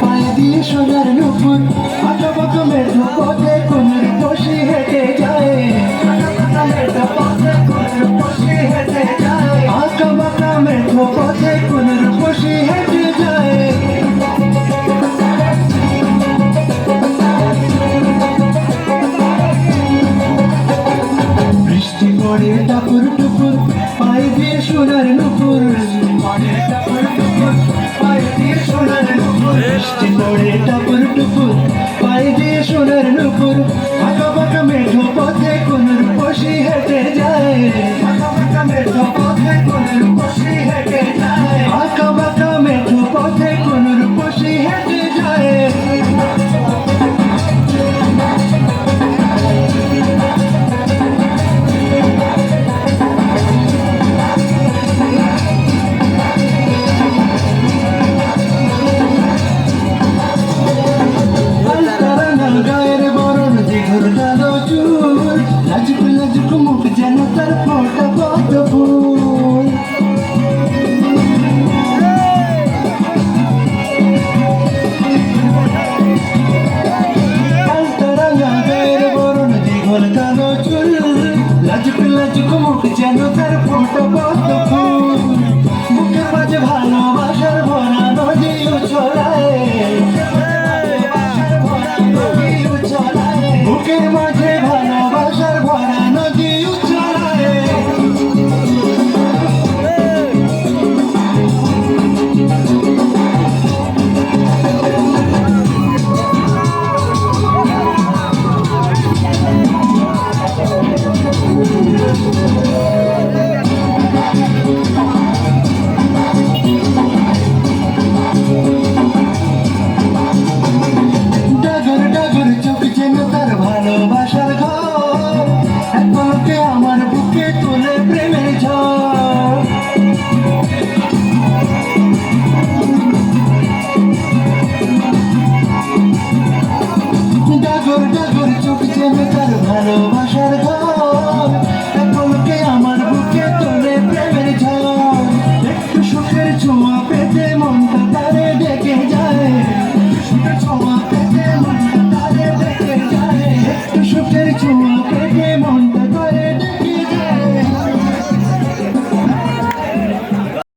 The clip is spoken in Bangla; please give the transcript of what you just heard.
পায়ে দিয়ে সোনার নুপুর বাঁকা মেঠো পথে কোনের বসে হেঁটে যায়। বৃষ্টি পড়ে পায়ে দিয়ে সোনার নুপুর। পায়ে দিয়ে সোনার নুপুর। পড়ে টাপুর টুপুর পায়ে দিয়ে সোনার নুপুর। আঁকা পথে কোন পশি হেঁটে যায়। পথে কোন বসে কালো চুল লাজুক লাজুক মুখ যেন তার ফোটা পদ্ম ফুল নজর নজর চোখ জেনে তার ভালোবাসার আমার বুকে তোলে প্রেমের সুখের ছোঁয়া পেতে মনটা তারে ডেকে যায়। সুখের ছোঁয়া পেতে মনটা